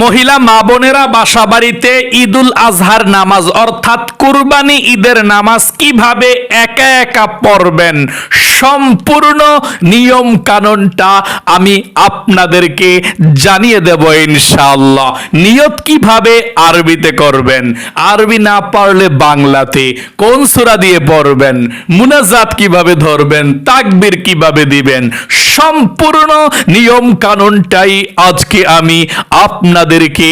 মহিলা মা বোনেরা বাসা বাড়িতে ঈদুল আজহার নামাজ, অর্থাৎ কুরবানি ঈদের নামাজ কীভাবে একা একা পড়বেন? সম্পূর্ণ নিয়ম কানুনটা আমি আপনাদেরকে জানিয়ে দেব ইনশাআল্লাহ। নিয়ত কীভাবে আরবিতে করবেন? আরবি না পারলে বাংলাতে কোন সূরা দিয়ে পড়বেন? মুনাজাত কীভাবে ধরবেন? তাকবীর কীভাবে দিবেন? সম্পূর্ণ নিয়ম কানুনটাই আজকে আমি আপনাদেরকে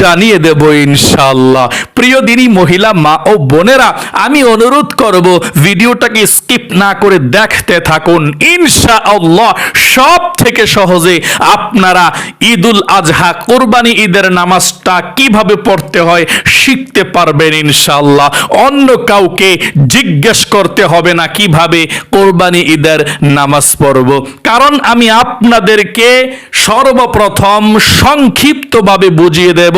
জানিয়ে দেব ইনশাআল্লাহ। প্রিয় দিনী মহিলা, মা ও বোনেরা, আমি অনুরোধ করব ভিডিওটাকে স্কিপ না করে দেখতে থাকুন। ইনশাআল্লাহ সব থেকে সহজে আপনারা ঈদুল আজহা, কোরবানি ঈদের নামাজটা কীভাবে পড়তে হয় শিখতে পারবেন ইনশাআল্লাহ। অন্য কাউকে জিজ্ঞেস করতে হবে না কীভাবে কোরবানি ঈদের নামাজ পড়ব। কারণ আমি আপনাদেরকে সর্বপ্রথম সংক্ষিপ্তভাবে বুঝিয়ে দেব।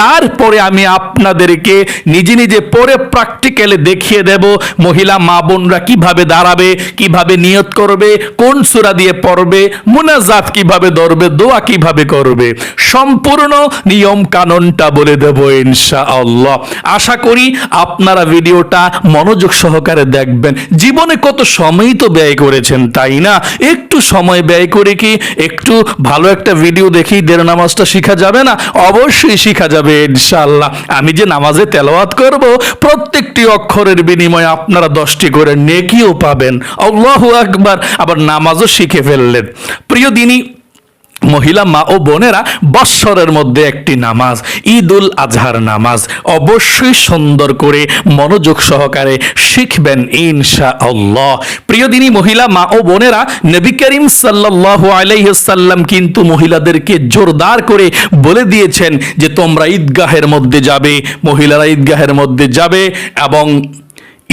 তারপরে আমি আপনাদেরকে নিজে নিজে পড়ে প্র্যাকটিক্যালে দেখিয়ে দেব। মহিলা মা বোনরা কীভাবে দাঁড়াবে, কীভাবে নিয়ত করবে, কোন সূরা দিয়ে পড়বে, মুনাজাত কীভাবে ধরবে, দোয়া কীভাবে করবে। সম্পূর্ণ নিয়ম কানুনটা বলে দেব ইনশাআল্লাহ। আশা করি আপনারা ভিডিওটা মনোযোগ সহকারে দেখবেন। জীবনে কত সময় তো ব্যয় করেছেন, তাই না? একটু সময় ব্যয় করে কি একটু ভালো একটা ভিডিও দেখেই দের নামাজটা শিখা যাবে না, অবশ্যই শিখা যাবে, ইনশাআল্লাহ। আমি যে নামাজে তেলাওয়াত করব, প্রত্যেকটি অক্ষরের বিনিময়ে আপনারা দশটি করে নেকিও পাবেন। আল্লাহু আকবার। আবার নামাজও শিখে ফেললেন। প্রিয় দিনী মহিলা মা ও বোনেরা বৎসরের মধ্যে একটি নামাজ, ঈদুল আজহার নামাজ অবশ্যই সুন্দর করে মনোযোগ সহকারে শিখবেন ইনশা আল্লাহ প্রিয় দিনী মহিলা মা ও বোনেরা, নবী করিম সাল্লাল্লাহু আলাইহি সাল্লাম কিন্তু মহিলাদেরকে জোরদার করে বলে দিয়েছেন যে তোমরা ঈদগাহের মধ্যে যাবে, মহিলারা ঈদগাহের মধ্যে যাবে এবং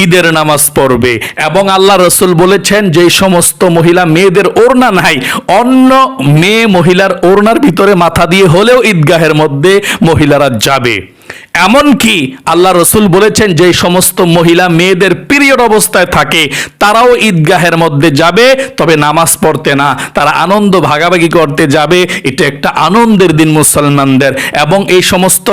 ঈদের নামাজ পড়বে। এবং আল্লাহ রসুল বলেছেন যে সমস্ত মহিলা মেয়েদের ওড়না নাই, অন্য মেয়ে মহিলার ওড়নার ভিতরে মাথা দিয়ে হলেও ঈদগাহের মধ্যে মহিলারা যাবে। এমনকি আল্লাহ রসুল বলেছেন যে সমস্ত মহিলা মেয়েদের পিরিয়ড অবস্থায় থাকে, তারাও ঈদগাহের মধ্যে যাবে, তবে নামাজ পড়তে না। তারা আনন্দ ভাগাভাগি করতে যাবে। এটা একটা আনন্দের দিন মুসলমানদের। এবং এই সমস্ত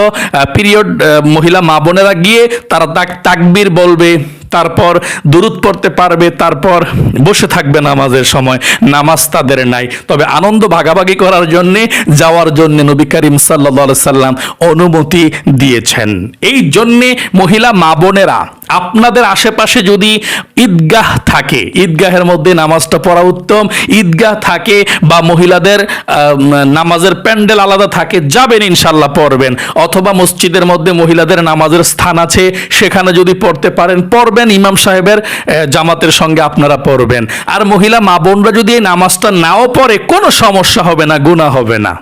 পিরিয়ড মহিলা মা বোনেরা গিয়ে তারা তাক, তাকবীর বলবে। তারপর দূরত পড়তে পারবে, তারপর বসে থাকবে নামাজের সময়। নামাজ তাদের নাই। তবে আনন্দ ভাগাভাগি করার জন্যে, যাওয়ার জন্য নবী করিম সাল্লা সাল্লাম অনুমতি দিয়েছেন। এই জন্যে মহিলা মা বোনেরা আপনাদের আশেপাশে যদি ঈদগাহ থাকে, ঈদগাহের মধ্যে নামাজটা পড়া উত্তম, ঈদগাহ থাকে বা মহিলাদের নামাজের প্যান্ডেল আলাদা থাকে, যাবেন ইনশাল্লাহ পড়বেন। অথবা মসজিদের মধ্যে মহিলাদের নামাজের স্থান আছে, সেখানে যদি পড়তে পারেন, পড়বেন। ইমাম সাহেবের জামাতের সঙ্গে আপনারা পড়বেন। আর মহিলা, মা বোনরা যদি এই নামাজটা নাও পড়ে, কোনো সমস্যা হবে না গুণা হবে না।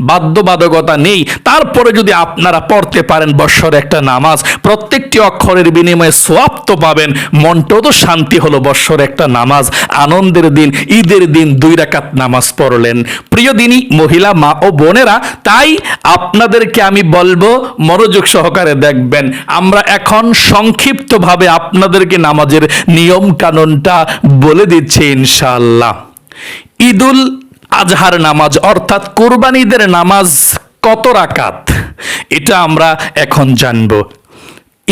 বাধ্যবাধকতা নেই। তারপরে যদি আপনারা পড়তে পারেন বৎসর একটা নামাজ, প্রত্যেকটি অক্ষরের বিনিময়ে সোয়াব তো পাবেন। মনটাও তো শান্তি হলো বৎসর একটা নামাজ। আনন্দের দিন, ঈদের দিন দুই রাকাত নামাজ পড়লেন। প্রিয় দিনই মহিলা, মা ও বোনেরা, তাই আপনাদেরকে আমি বলব, মনোযোগ সহকারে দেখবেন। আমরা এখন সংক্ষিপ্তভাবে আপনাদেরকে নামাজের নিয়ম কানুনটা বলে দিচ্ছি ইনশাআল্লাহ। ঈদুল আজহার নামাজ, অর্থাৎ কোরবানিদের নামাজ কত রাকাত? এটা আমরা এখন জানব।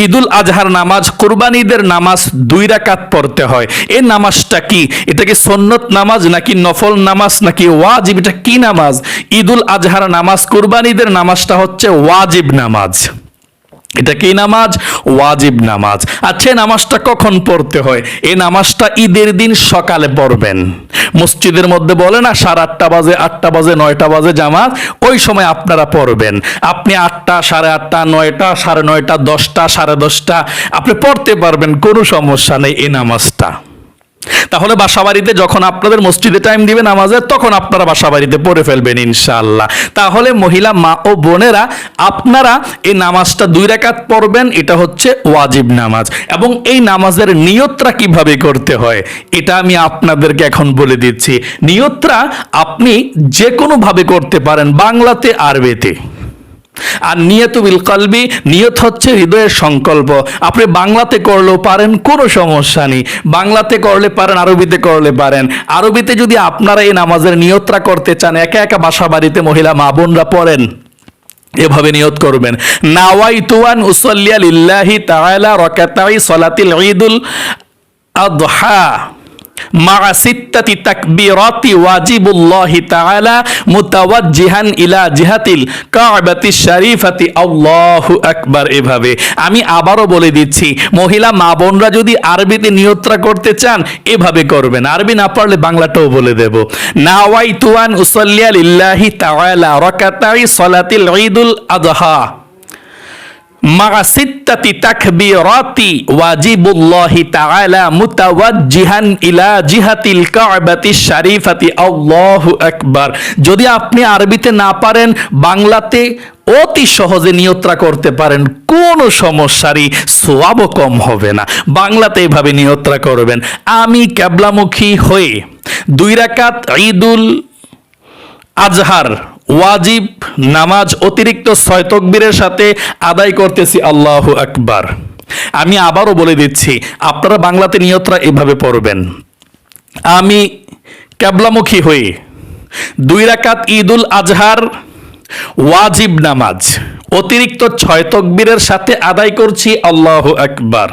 ঈদুল আজহার নামাজ, কোরবানিদের নামাজ দুই রাকাত পড়তে হয়। এ নামাজটা কি? এটা কি সন্নত নামাজ নাকি নফল নামাজ নাকি ওয়াজিব? এটা কি নামাজ? ঈদুল আজহার নামাজ, কোরবানিদের নামাজটা হচ্ছে ওয়াজিব নামাজ। এটা কি নামাজ? ওয়াজিব নামাজ। আচ্ছা নামাজটা কখন পড়তে হয়? এই নামাজটা ঈদের দিন সকালে পড়বেন। মসজিদের মধ্যে বলে না, সাড়ে আটটা বাজে আটটা বাজে, নয়টা বাজে জামাত, ওই সময় আপনারা পড়বেন। আপনি আটটা, সাড়ে আটটা, নয়টা, সাড়ে নয়টা, দশটা, সাড়ে দশটা, আপনি পড়তে পারবেন, কোনো সমস্যা নেই এই নামাজটা। তাহলে বাসা বাড়িতে যখন আপনাদের মসজিদে টাইম দিবেন নামাজের তখন আপনারা বাসা বাড়িতে পড়ে ফেলবেন ইনশাআল্লাহ। তাহলে মহিলা মা ও বোনেরা, আপনারা এই নামাজটা দুই রাকাত পড়বেন, এটা হচ্ছে ওয়াজিব নামাজ। এবং এই নামাজের নিয়তরা কীভাবে করতে হয়, এটা আমি আপনাদেরকে এখন বলে দিচ্ছি। নিয়তরা আপনি যে কোনো ভাবে করতে পারেন, বাংলাতে আরবিতে। আর নিয়ত বিল কলবি, নিয়ত হচ্ছে হৃদয়ের সংকল্প। আপনি বাংলাতে করলেও পারেন, কোনো সমস্যা নেই। বাংলাতে করলে পারেন, আরবিতে করলে পারেন। আরবিতে যদি আপনারা এই নামাজের নিয়তরা করতে চান, একা একা বাসা বাড়িতে মহিলা মা বোনরা পড়েন, এভাবে নিয়ত করবেন। নাওয়াইতুয়ান উসল্লিয়া লিল্লাহি তাআলা রাকাতাই সালাতিল ঈদুল আদহা। মা সিত্তাতি তাকবীরাতি ওয়াজিবুল্লাহি তাআলা মুতাওয়াজ্জিহান ইলা জিহাতিল শরীফাতি। আমি আবারও বলে দিচ্ছি, মহিলা মা বোনরা যদি আরবিতে নিয়ত্রা করতে চান, এভাবে করবেন। আরবি না পারলে বাংলাটাও বলে দেব। নাওয়াইতুয়ান উসল্লিয়া লিল্লাহি তাআলা রাকাতাই সালাতিল ঈদুল আদহা مع ستة تكبيرات واجب الله تعالى متوجها إلى جهة الكعبة الشريفة الله أكبر যদি আপনি আরবিতে না পারেন বাংলাতে অতি সহজে নিয়ত্রা করতে পারেন কোনো সমস্যারই সোয়াবও কম হবে না বাংলাতে এভাবে নিয়ত্রা করবেন আমি ক্যাবলামুখী হয়ে দুই রাকাত ঈদুল আজহার ওয়াজিব নামাজ অতিরিক্ত ছয় তকবীরের সাথে আদায় করতেছি, আল্লাহ আকবার। আমি আবারও বলে দিচ্ছি, আপনারা বাংলাতে নিয়তরা এভাবে পড়বেন। আমি ক্যাবলামুখী হয়ে দুই রাকাত ঈদুল আজহার ওয়াজিব নামাজ, অতিরিক্ত ছয় তকবীরের সাথে আদায় করছি, আল্লাহ আকবার।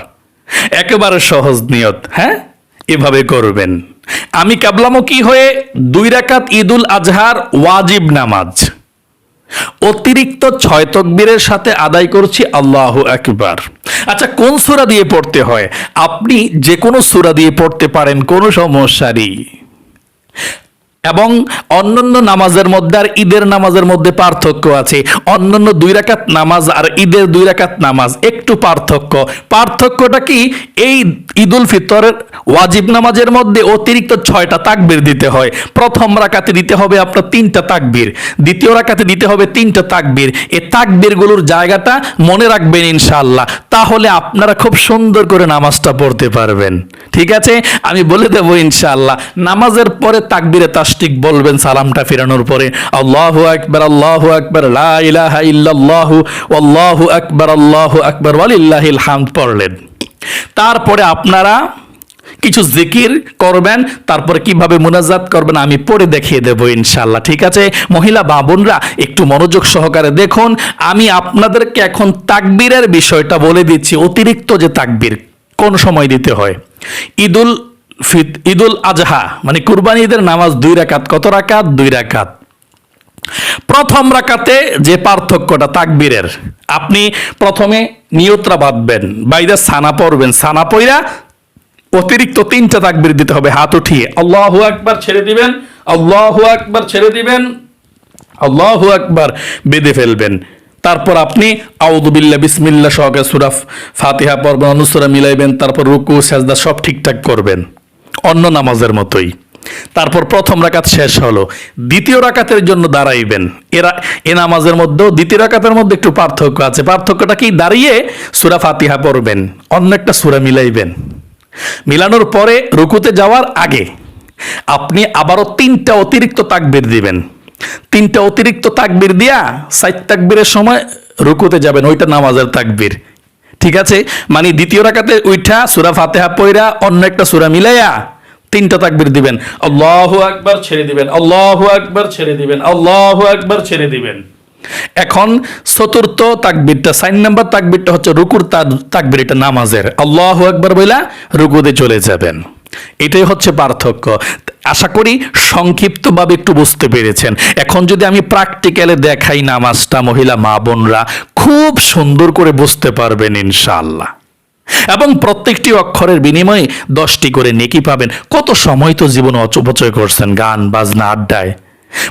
একেবারে সহজ নিয়ত হ্যাঁ? এভাবে করবেন। আমি কাবলামুখী হয়ে দুই রাকাত ঈদুল আজহার ওয়াজিব নামাজ। অতিরিক্ত ছয় তকবীরের সাথে আদায় করছি আল্লাহ একবার আচ্ছা কোন সুরা দিয়ে পড়তে হয়? আপনি যে কোনো সুরা দিয়ে পড়তে পারেন, কোনো সমস্যারই এবং অন্যান্য নামাজের মধ্যে আর ঈদের নামাজের মধ্যে পার্থক্য আছে। অন্যান্য দুই রাকাত নামাজ আর ঈদের দুই রাকাত নামাজ। একটু পার্থক্য। পার্থক্যটা কি? এই ঈদুল ফিতরের ওয়াজিব নামাজের মধ্যে অতিরিক্ত ছয়টা তাকবির দিতে হয়। প্রথম রাকাতে দিতে হবে আপনার তিনটা তাকবির। দ্বিতীয় রাকাতে দিতে হবে তিনটা তাকবির। এই তাকবিরগুলোর জায়গাটা মনে রাখবেন ইনশাআল্লাহ। তাহলে আপনারা খুব সুন্দর করে নামাজটা পড়তে পারবেন। ঠিক আছে? আমি বলে দেবো ইনশাআল্লাহ। নামাজের পরে তাকবিরে তাস্টিক বলবেন সালামটা ফেরানোর পরে, আল্লাহু আকবার আল্লাহু আকবার, লা ইলাহা ইল্লাল্লাহু আল্লাহু আকবার আল্লাহু আকবার, ওয়ালিল্লাহিল হামদ পড়লেন। তারপরে আপনারা কিছু জিকির করবেন, তারপরে কীভাবে মুনাজাত করবেন আমি পড়ে দেখিয়ে দেবো ইনশাল্লাহ ঠিক আছে? মহিলা বাবনরা একটু মনোযোগ সহকারে দেখুন, আমি আপনাদেরকে এখন তাকবীরের বিষয়টা বলে দিচ্ছি, অতিরিক্ত যে তাকবীর, কোন সময় দিতে হয়? ঈদুল ফিত ঈদুল আজহা মানে কুরবানি ঈদের নামাজ দুই রাকাত, কত রাকাত? দুই রাকাত। প্রথম রাকাতে যে পার্থক্যটা তাকবীরের, আপনি প্রথমে নিয়ত্রা বাঁধবেন বাইরে সানা পড়বেন, সানা পইরা অতিরিক্ত তিনটা তাকবীর দিতে হবে, হাত উঠিয়ে। আল্লাহু আকবার ছেড়ে দিবেন, আল্লাহু আকবার ছেড়ে দিবেন, আল্লাহু আকবার বেঁধে ফেলবেন। তারপর আপনি আউদুবিল্লা বিসমিল্লা সহকারে সুরাফ ফাতিহা পড়বেন অনুসরা মিলাইবেন, তারপর রুকু, সেজদা সব ঠিকঠাক করবেন। অন্য নামাজের মতোই। তারপর প্রথম রাকাত শেষ হলো। দ্বিতীয় রাকাতের জন্য দাঁড়াইবেন। এরা এ নামাজের মধ্যেও দ্বিতীয় রাকাতের মধ্যে একটু পার্থক্য আছে। পার্থক্যটা কি? দাঁড়িয়ে সুরা ফাতিহা পড়বেন। অন্য একটা সুরা মিলাইবেন। মিলানোর পরে রুকুতে যাওয়ার আগে আপনি আবারও তিনটা অতিরিক্ত তাকবির দিবেন। তিনটা অতিরিক্ত তাকবির দিয়া সাইড তাকবীরের সময় রুকুতে যাবেন। ওইটা নামাজের তাকবির। ঠিক আছে? মানে দ্বিতীয় রাকাতে উইঠা, সুরা ফাতেহা পইরা অন্য একটা সুরা মিলাইয়া তিনটা তাকবির দিবেন। আল্লাহু আকবার ছেড়ে দিবেন, আল্লাহু আকবার ছেড়ে দিবেন, আল্লাহু আকবার ছেড়ে দিবেন। এখন চতুর্থ তাকবিরটা, সাইন নাম্বার তাকবিরটা হচ্ছে রুকুর তাকবির, এটা নামাজের। আল্লাহু আকবার বইলা রুকুতে চলে যাবেন। এটাই হচ্ছে পার্থক্য। আশা করি সংক্ষিপ্তভাবে একটু বুঝতে পেরেছেন। এখন যদি আমি প্র্যাকটিক্যালে দেখাই নামাজটা, মহিলা মা বোনরা খুব সুন্দর করে বুঝতে পারবেন ইনশাআল্লাহ। এবং প্রত্যেকটি অক্ষরের বিনিময়ে দশটি করে নেকি পাবেন। কত সময় তো জীবন অচপচয় করছেন গান, বাজনা, আড্ডায়।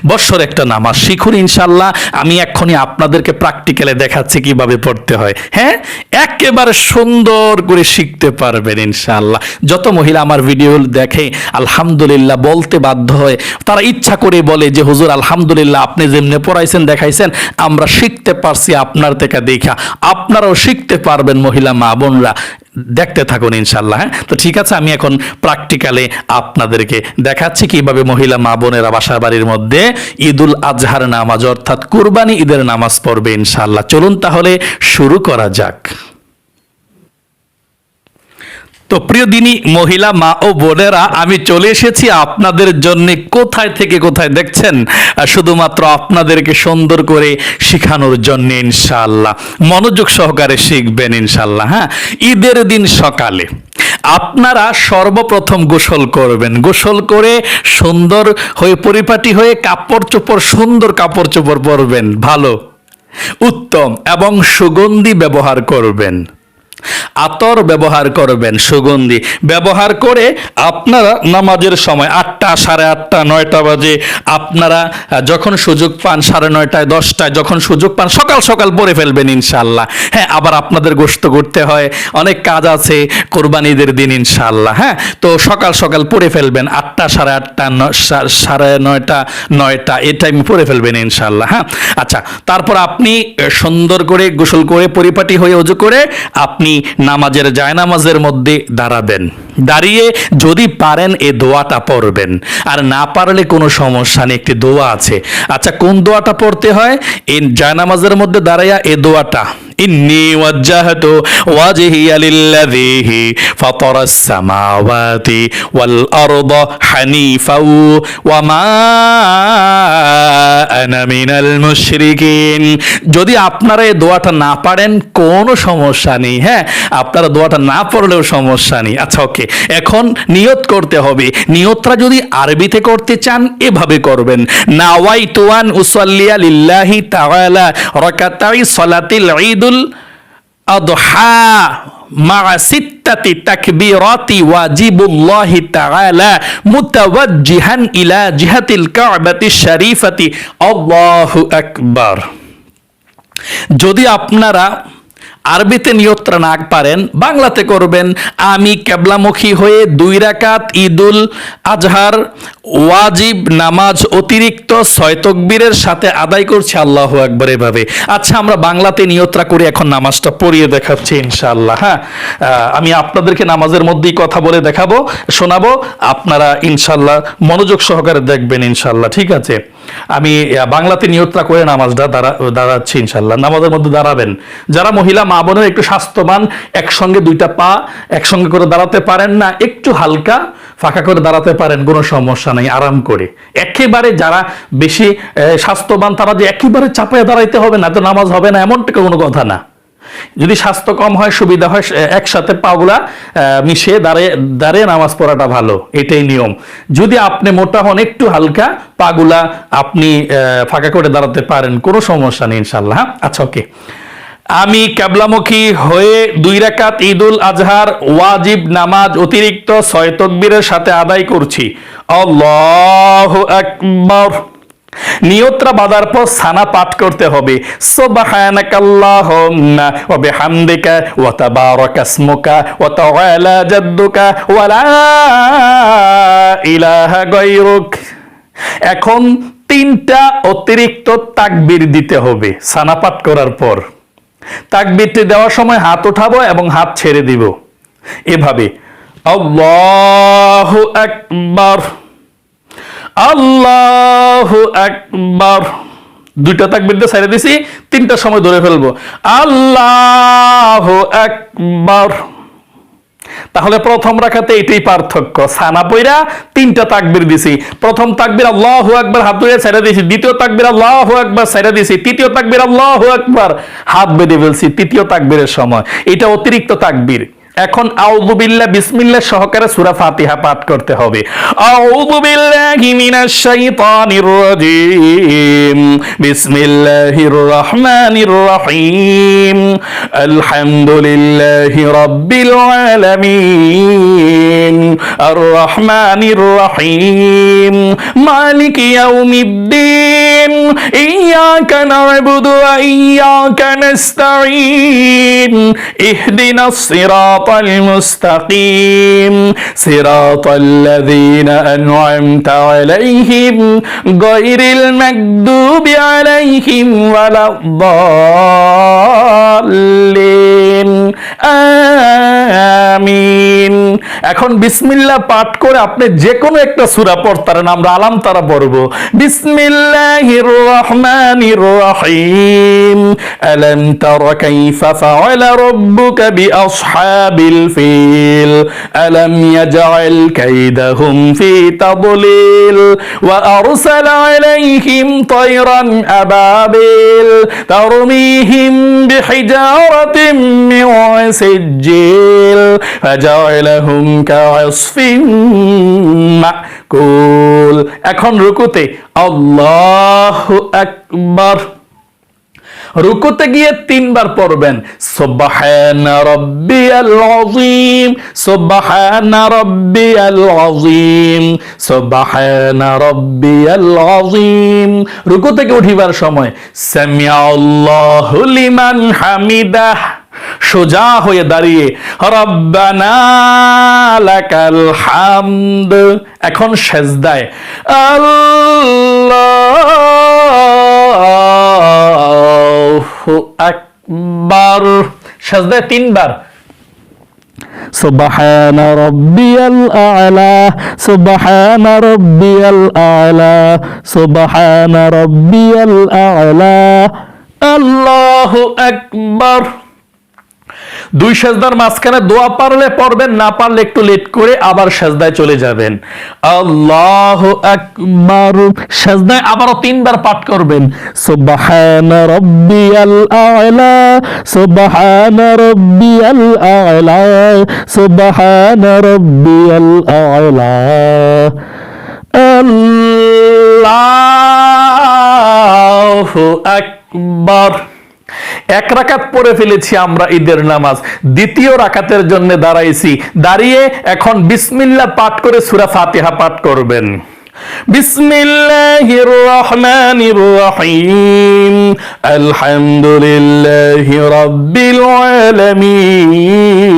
বৎসর একটা নামাজ শিখুন ইনশাল্লাহ আমি এক্ষুনি আপনাদেরকে প্র্যাকটিক্যালে দেখাচ্ছি কীভাবে পড়তে হয়। হ্যাঁ? একেবারে সুন্দর করে শিখতে পারবেন ইনশাল্লাহ যত মহিলা আমার ভিডিও দেখে, আলহামদুলিল্লাহ বলতে বাধ্য হয়। তারা ইচ্ছা করে বলে যে, হুজুর, আলহামদুলিল্লাহ আপনি যেমনি পড়াইছেন, দেখাইছেন, আমরা শিখতে পারছি আপনার থেকে দেখা। আপনারাও শিখতে পারবেন মহিলা মা বোনরা। দেখতে থাকুন ইনশাল্লাহ হ্যাঁ? তো ঠিক আছে, আমি এখন প্র্যাকটিক্যালে আপনাদেরকে দেখাচ্ছি কীভাবে মহিলা মা বোনেরা বাসা বাড়ির মধ্যে ঈদুল আজহার নামাজ অর্থাৎ কুরবানি ঈদের নামাজ পড়বে ইনশাল্লাহ চলুন তাহলে শুরু করা যাক। তো প্রিয় দিনী মহিলা, মা ও বোনেরা, আমি চলে এসেছি আপনাদের জন্য কোথায় থেকে কোথায় দেখছেন? শুধুমাত্র আপনাদেরকে সুন্দর করে শেখানোর জন্য ইনশাআল্লাহ। মনোযোগ সহকারে শিখবেন ইনশাআল্লাহ হ্যাঁ? ঈদের দিন সকালে আপনারা সর্বপ্রথম গোসল করবেন। গোসল করে সুন্দর হয়ে, পরিপাটি হয়ে কাপড় চোপড়, সুন্দর কাপড় চোপড় পরবেন, ভালো, উত্তম এবং সুগন্ধি ব্যবহার করবেন। আতর ব্যবহার করবেন, সুগন্ধি। ব্যবহার করে আপনারা নামাজের সময় আটটা, সাড়ে আটটা, নয়টা বাজে আপনারা যখন সুযোগ পান সাড়ে নয়টায়, দশটায়, যখন সুযোগ পান, সকাল সকাল পরে ফেলবেন ইনশাল্লাহ হ্যাঁ আবার আপনাদের গোস্ত করতে হয়, অনেক কাজ আছে কোরবানিদের দিন ইনশাল্লাহ হ্যাঁ? তো সকাল সকাল পরে ফেলবেন, আটটা, সাড়ে আটটা সাড়ে নয়টা নয়টা, এ টাইমে পরে ফেলবেন ইনশাল্লাহ হ্যাঁ? আচ্ছা তারপর আপনি সুন্দর করে, গোসল করে, পরিপাটি হয়ে অজু করে আপনি নামাজের জায়নামাজের মধ্যে দাঁড়াবেন দাঁড়িয়ে যদি পারেন এ দোয়াটা পড়বেন আর না পারলে কোনো সমস্যা নেই একটি দোয়া আছে আচ্ছা কোন দোয়াটা পড়তে হয় এই জায়নামাজের মধ্যে দাঁড়াইয়া এ দোয়াটা إني وجهت وجهي للذي فطر السماوات والأرض حنيفا وما যদি আপনারা এই দোয়াটা না পারেন, কোনো সমস্যা নেই হ্যাঁ? আপনারা দোয়াটা না পড়লেও সমস্যা নেই। আচ্ছা ওকে। এখন নিয়ত করতে হবে। নিয়তটা যদি আরবিতে করতে চান, এভাবে করবেন। নাওয়াই তুয়ান উসাল্লিয়া লিল্লাহি তাআলা রাকাতাই সালাতিল ঈদুল আদহা। مع ستة تكبيرات واجب الله تعالى متوجها إلى جهة الكعبة الشريفة الله أكبر যদি আপনারা আরবিতে নিয়ন্ত্রণ না পারেন, বাংলাতে করবেন, আমি কেবলামুখী হয়ে দুই রাকাত ঈদুল আজহার ওয়াজিব নামাজ অতিরিক্ত ছয় তকবীরের সাথে আদায় করছি, আল্লাহ একবার এভাবে। আচ্ছা আমরা বাংলাতে নিয়ত্রা করে এখন নামাজটা পড়িয়ে দেখাচ্ছি ইনশাআল্লাহ। হ্যাঁ আমি আপনাদেরকে নামাজের মধ্যেই কথা বলে দেখাবো, শোনাবো, আপনারা ইনশাল্লাহ মনোযোগ সহকারে দেখবেন ইনশাল্লাহ ঠিক আছে? আমি বাংলাতে নিয়ত্রা করে নামাজটা দাঁড়া দাঁড়াচ্ছি ইনশাল্লাহ। নামাজের মধ্যে দাঁড়াবেন। যারা মহিলা, মা বোনের একটু স্বাস্থ্যবান, একসঙ্গে দুইটা পা, একসঙ্গে করে দাঁড়াতে পারেন না, একটু হালকা, ফাঁকা করে দাঁড়াতে পারেন, কোনো সমস্যা নেই, আরাম করে। একেবারে যারা বেশি স্বাস্থ্যবান, তারা যে একেবারে চাপায় দাঁড়াইতে হবে না তো নামাজ হবে না, এমনটা কোনো কথা না। যদি স্বাস্থ্য কম হয়, সুবিধা হয় একসাথে পাগুলা মিশিয়ে দাঁড়িয়ে দাঁড়িয়ে নামাজ পড়াটা ভালো। এটাই নিয়ম। যদি আপনি মোটা হন, একটু হালকা পাগুলা আপনি ফাঁকা করে দাঁড়াতে পারেন, কোনো সমস্যা নেই ইনশাল্লাহ? আচ্ছা ওকে। আমি ক্যাবলামুখী হয়ে দুই রাকাত ঈদুল আজহার ওয়াজিব নামাজ অতিরিক্ত ছয় তকবীরের সাথে আদায় করছি। আল্লাহ আকবর। নিয়ত্রা বাদার পর সানা পাঠ করতে হবে। এখন তিনটা অতিরিক্ত তাকবীর দিতে হবে সানা পাঠ করার পর। তাকবীরটি দেওয়ার সময় হাত উঠাবো এবং হাত ছেড়ে দিব। এভাবে আল্লাহু আকবার। আল্লাহ একবার দুইটা তাকবির দিয়ে ছেড়ে দিছি তিনটার সময় ধরে ফেলব। আল্লাহ আকবার। তাহলে প্রথম রাখাতে এটাই পার্থক্য। সানা পইরা তিনটা তাকবির দিছি। প্রথম তাকবির আল্লাহ আকবার হাত ধরে ছেড়ে দিছি, দ্বিতীয় তাকবির আল্লাহ আকবার ছেড়ে দিছি, তৃতীয় তাকবির আল্লাহ আকবার। হাত বেঁধে ফেলছি তৃতীয় তাকবীরের সময়। এটা অতিরিক্ত তাকবীর। এখন আউযু বিল্লাহ, বিসমিল্লাহ সহকারে সূরা ফাতিহা পাঠ করতে হবে। আউযু বিল্লাহি মিনাশ শাইতানির রাজীম। বিসমিল্লাহির রহমানির রহিম। আলহামদুলিল্লাহি রাব্বিল আলামিন। আর রহমানির রহিম। মালিক ইয়াউমিদ্দিন। ইয়াকা না'বুদু ওয়া ইয়াকা নাস্তাঈন। ইহদিনাস الصراط المستقيم. صراط الذين أنعمت عليهم غير المكذوب عليهم ولا الضال ওয়ালাদ-দাল্লিন আমিন। এখন বিসমিল্লা পাঠ করে আপনি যে কোনো একটা সূরা পড়তারেন আমরা আলাম তারা পড়ব। বিসমিল্লাহির রহমানির রহিম। আলাম তারা কাইফা ফাআলা রাব্বুকা বিআসহাবিল ফিল। আলাম ইয়াজআল কাইদাহুম ফি তাদলিল। ওয়া আরসালা আলাইহিম তায়রান আবাবিল। তারমিহিম বিহিজারাতিন মিন সিজ্জিল ফাজআলাহুম কাআসফিন মাকুল। এখন রুকুতে আল্লাহু আকবার। রুকুতে গিয়ে তিনবার পড়বেন রুকু থেকে উঠিবার সময় লিমান হামিদাহ, সোজা হয়ে দাঁড়িয়ে, রব্বানা লাকাল হামদ, এখন সেজদায়, আল্লাহু আল্লাহু আকবার। সাজদায় তিনবার। সুবহান রব্বিয়াল আলা সুবহান রব্বিয়াল আলা সুবহান রব্বিয়াল আলা। আল্লাহু আকবার। দুই সেজদার মাঝখানে দোয়া পারলে পড়বেন, না পারলে একটু লেট করে আবার সেজদায় চলে যাবেন। আল্লাহ আকবার। সেজদায় আবারও তিনবার পাঠ করবেন। সুবহান রব্বিয়াল আলা, সুবহান রব্বিয়াল আলা, সুবহান রব্বিয়াল আলা। আল্লাহু আকবার। এক রাকাত পরে ফেলেছি আমরা ঈদের নামাজ। দ্বিতীয় রাকাতের জন্য দাঁড়াইছি। দাঁড়িয়ে এখন বিসমিল্লা পাঠ করে সুরা ফাতিহা পাঠ করবেন। বিসমিল্লাহির রহমানির রহিম। আলহামদুলিল্লাহি রাব্বিল আলামিন।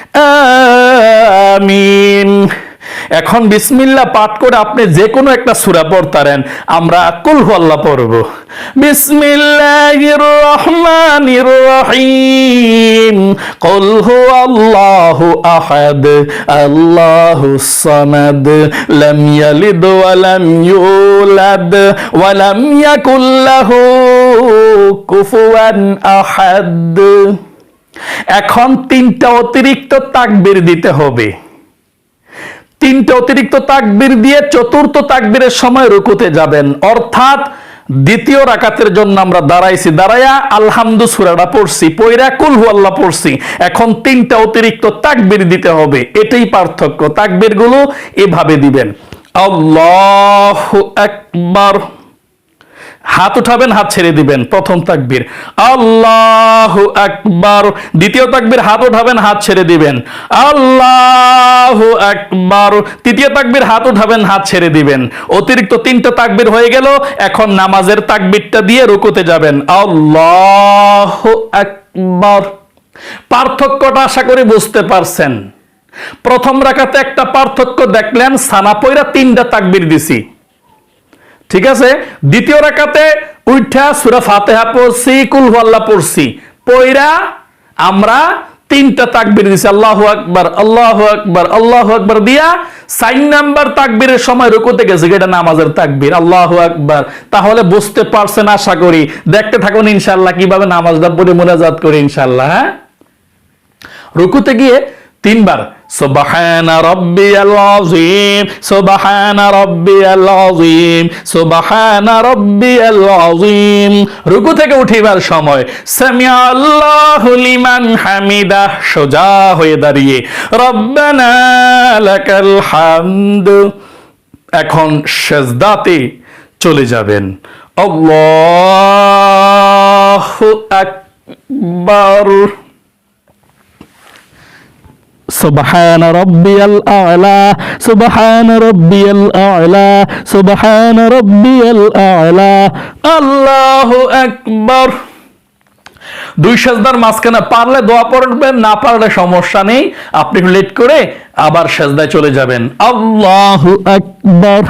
আমিন। এখন বিসমিল্লাহ পাঠ করে আপনি যে কোনো একটা সূরা পড়তারেন আমরা কুল আল্লাহ পড়ব। বিসমিল্লাহির রহমানির রহিম কুল হুয়াল্লাহু আহাদ আল্লাহুস সামাদ, লাম ইয়ালিদ ওয়া লাম ইউলাদ, ওয়া লাম ইয়াকুল লাহু কুফুয়ান আহাদ। এখন তিনটা অতিরিক্ত তাকবীর দিতে হবে। তিনটে অতিরিক্ত তাকবির দিয়ে চতুর্থ তাকবীরের সময় রুকুতে যাবেন। অর্থাৎ দ্বিতীয় রাকাতের জন্য আমরা দাঁড়াইছি। দাঁড়াইয়া আলহামদু সুরাটা পড়ছি পয়রা কুল হু আল্লাহ পড়ছি। এখন তিনটা অতিরিক্ত তাকবির দিতে হবে। এটাই পার্থক্য। তাকবিরগুলো এভাবে দিবেন। আল্লাহ একবার হাত উঠাবেন, হাত ছেড়ে দিবেন। প্রথম তাকবীর, আল্লাহ আকবার। দ্বিতীয় তাকবীর, হাত উঠাবেন, হাত ছেড়ে দিবেন। আল্লাহ আকবার। তৃতীয় তাকবীর, হাত উঠাবেন, হাত ছেড়ে দিবেন। অতিরিক্ত তিনটা তাকবীর হয়ে গেল, এখন নামাজের তাকবীরটা দিয়ে রুকুতে যাবেন। আল্লাহ আকবার। পার্থক্যটা আশা করি বুঝতে পারছেন। প্রথম রাখাতে একটা পার্থক্য দেখলেন, সানা পয়রা তিনটা তাকবীর দিছি। ঠিক আছে? দ্বিতীয় রাকাতে উঠা সুরা ফাতেহা পড়ছি, কুল আল্লাহ পড়ছি। পয়রা আমরা তিনটা তাকবির আল্লাহ আল্লাহ আল্লাহ দিয়া সাইন নাম্বার তাকবীরের সময় রুকুতে গেছে এটা নামাজের তাকবীর, আল্লাহ তাহলে বুঝতে পারছেন, আশা করি। দেখতে থাকুন ইনশাল্লাহ কীভাবে নামাজটা পড়ে মোনাজাত করি ইনশাল্লাহ হ্যাঁ? রুকুতে গিয়ে তিনবার, সুবহানা রাব্বিয়াল আযীম, সুবহানা রাব্বিয়াল আযীম, সুবহানা রাব্বিয়াল আযীম। রুকু থেকে উঠিবার সময় সামিআ আল্লাহু লিমান হামিদা সোজা হয়ে দাঁড়িয়ে, রব্বানা লাকাল হামদ। এখন সেজদাতে চলে যাবেন। আল্লাহু আকবার। سبحان ربي الأعلى سبحان ربي الأعلى سبحان ربي الأعلى আল্লাহু আকবার দুই সেজদার মাঝখানে পারলে দোয়া পড়বেন না পারলে সমস্যা নেই আপনি লেট করে আবার সেজদায় চলে যাবেন আল্লাহ الله أكبر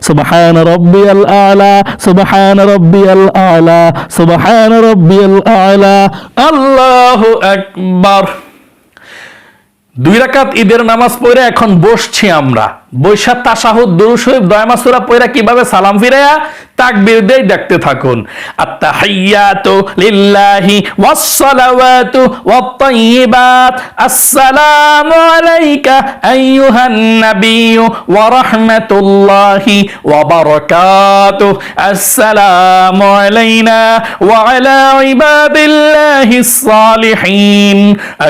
سبحان ربي الأعلى سبحان ربي الأعلى سبحان ربي الأعلى আল্লাহ আকবার দুই রাকাত ঈদের নামাজ পড়ে এখন বসছি আমরা। বৈশাখ তাসাহুদ দুরুদ দয়মাসুরা পয়রা কীভাবে সালাম ফিরায়া তাকবীর দেই দেখতে থাকুন। আত্তাহিয়াতু লিল্লাহি ওয়াস সালাওয়াতু ওয়াত তাইয়িবাত আসসালামু আলাইকা আইয়ুহান নাবিয়্যু ওয়া রাহমাতুল্লাহি ওয়া বারাকাতুহু। আসসালামু আলাইনা ওয়া আলা ইবাদিল্লাহিস সালিহিন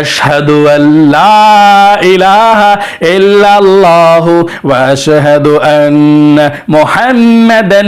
আশহাদু আল লা ইলাহা ইল্লাল্লাহু ওয়া আশহাদু আন্না মুহাম্মাদান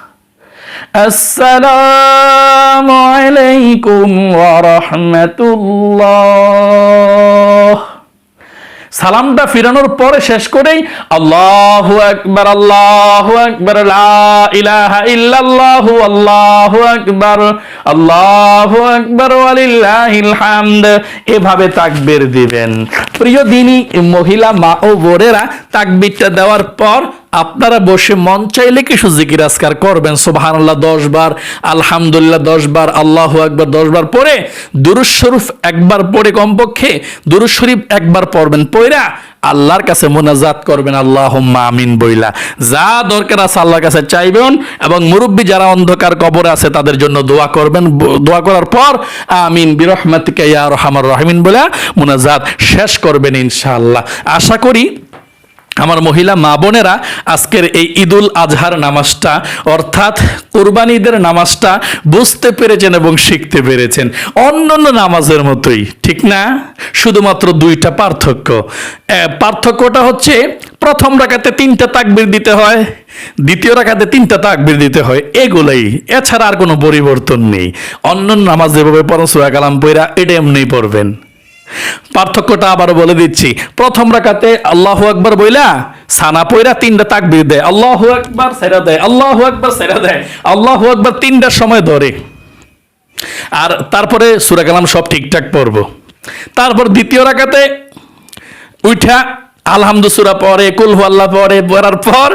السلام عليكم ورحمة الله সালামটা ফিরানোর পরে শেষ করেই আল্লাহু আকবার আল্লাহু আকবার লা ইলাহা ইল্লাল্লাহু আল্লাহু আকবার আল্লাহু আকবার ওয়ালিল্লাহিল হামদ এভাবে তাকবীর দিবেন প্রিয় দিনী মহিলা মা ও বোনেরা তাকবীরটা দেওয়ার পর আপনারা বসে মন চাইলে কিছু জিকির আজকার করবেন। সুবহানাল্লাহ, দশ বার, আলহামদুলিল্লাহ দশ বার, আল্লাহু আকবার দশ বার পরে দুরুজ একবার পড়ে কমপক্ষে দুরুজ শরীফ একবার পড়বেন পয়রা আল্লাহর কাছে মোনাজাত করবেন। আল্লাহ আমিন বইলা। যা দরকার আছে আল্লাহর কাছে চাইবেন এবং মুরব্বী যারা অন্ধকার কবরে আছে তাদের জন্য দোয়া করবেন। দোয়া করার পর আমিন বিরহমাতিকা ইয়া রহমান রহিমিন বলে মোনাজাত শেষ করবেন ইনশাআল্লাহ। আশা করি আমার মহিলা মা বোনেরা, আজকের এই ঈদুল আজহার নামাজটা, অর্থাৎ কোরবানিদের নামাজটা বুঝতে পেরেছেন এবং শিখতে পেরেছেন। অন্যান্য নামাজের মতোই, ঠিক না? শুধুমাত্র দুইটা পার্থক্য। পার্থক্যটা হচ্ছে, প্রথম রাখাতে তিনটা তাকবির দিতে হয়, দ্বিতীয় রাখাতে তিনটা তাকবির দিতে হয়, এগুলোই। এছাড়া আর কোনো পরিবর্তন নেই। অন্য নামাজ যেভাবে সুরা কালাম পইরা এটা এমনি পড়বেন। পার্থক্যটা আবারও বলে দিচ্ছি। প্রথম রাকাতে আল্লাহু আকবার বইলা, সানা পয়রা তিনটা তাকবীর দেয়। আল্লাহু আকবার সেরা দেয়, আল্লাহু আকবার সেরা দেয়, আল্লাহু আকবার তিনটার সময় ধরে। আর তারপরে সূরা কালাম সব ঠিকঠাক পড়ব। তারপর দ্বিতীয় রাকাতে উঠা আলহামদু সূরা পরে, কুল আল্লাহ পরে, পড়ার পর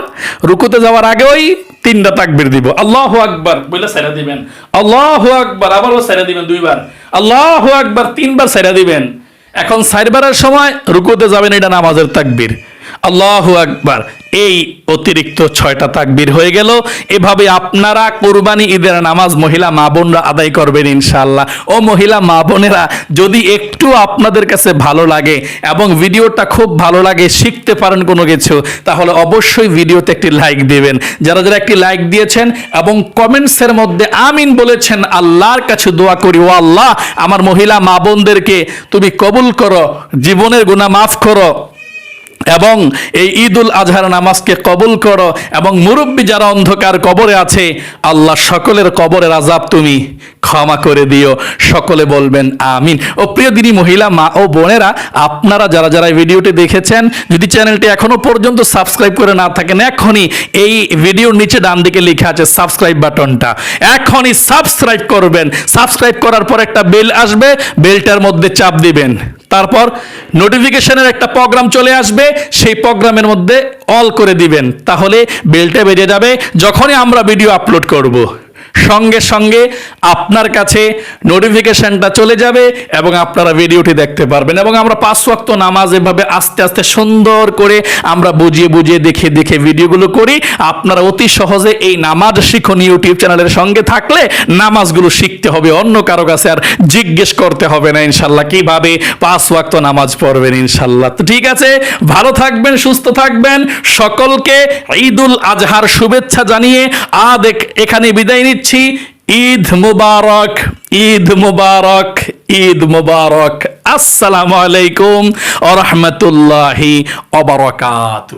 রুকুতে যাওয়ার আগে ওই তিনটা তাকবীর দিব। আল্লাহ আকবার বলে সেরা দিবেন। আল্লাহু আকবার আবারও সেরা দিবেন দুইবার। আল্লাহ আকবার তিনবার সেরা দিবেন। এখন সাইডবারের সময় রুকুতে যাবেন এটা নামাজের তাকবীর। আল্লাহু আকবার। এই অতিরিক্ত ছয়টা তাকবীর হয়ে গেল। এভাবে আপনারা কোরবানি ঈদের নামাজ মহিলা মা বোনরা আদায় করবেন ইনশাআল্লাহ। ও মহিলা মা বোনেরা, যদি একটু আপনাদের কাছে ভালো লাগে এবং ভিডিওটা খুব ভালো লাগে, শিখতে পারেন কোনো কিছু, তাহলে অবশ্যই ভিডিওতে একটি লাইক দিবেন। যারা যারা একটি লাইক দিয়েছেন এবং কমেন্টসের মধ্যে আমিন বলেছেন, আল্লাহর কাছে দোয়া করি, ও আল্লাহ, আমার মহিলা মা বোনদেরকে তুমি কবুল করো, জীবনের গুনাহ মাফ করো। এবং এই ঈদুল আজহার নামাজকে কবুল করো এবং মুরব্বী যারা অন্ধকার কবরে আছে, আল্লাহ সকলের কবরের আজাব তুমি ক্ষমা করে দিও। সকলে বলবেন আমিন। ও প্রিয় দিনী মহিলা, মা ও বোনেরা, আপনারা যারা যারা ভিডিওটি দেখেছেন, যদি চ্যানেলটি এখনও পর্যন্ত সাবস্ক্রাইব করে না থাকেন, এখনই এই ভিডিওর নিচে ডান দিকে লেখা আছে সাবস্ক্রাইব বাটনটা। এখনই সাবস্ক্রাইব করবেন। সাবস্ক্রাইব করার পর একটা বেল আসবে, বেলটার মধ্যে চাপ দিবেন। তারপর নোটিফিকেশনের একটা প্রোগ্রাম চলে আসবে, সেই প্রোগ্রামের মধ্যে অল করে দিবেন। তাহলে বেলটা বেজে যাবে, যখনই আমরা ভিডিও আপলোড করব। সঙ্গে সঙ্গে আপনার কাছে নোটিফিকেশনটা চলে যাবে এবং আপনারা ভিডিওটি দেখতে পারবেন এবং আমরা পাঁচ ওয়াক্ত নামাজ এভাবে আস্তে আস্তে সুন্দর করে আমরা বুঝিয়ে বুঝিয়ে দেখে দেখে ভিডিওগুলো করি। আপনারা অতি সহজে এই নামাজ শিখন ইউটিউব চ্যানেলের সঙ্গে থাকলে নামাজগুলো শিখতে হবে, অন্য কারও কাছে আর জিজ্ঞেস করতে হবে না ইনশাল্লাহ। কীভাবে পাঁচ ওয়াক্ত নামাজ পড়বেন ইনশাল্লাহ? তো ঠিক আছে, ভালো থাকবেন, সুস্থ থাকবেন। সকলকে ঈদুল আজহার শুভেচ্ছা জানিয়ে আদ এখ- এখানে বিদায় নিচ্ছি। ঈদ মুবারক ঈদ মুবারক ঈদ মুবারক। আসসালামু আলাইকুম আ রহমতুল্লাহি অবরকাত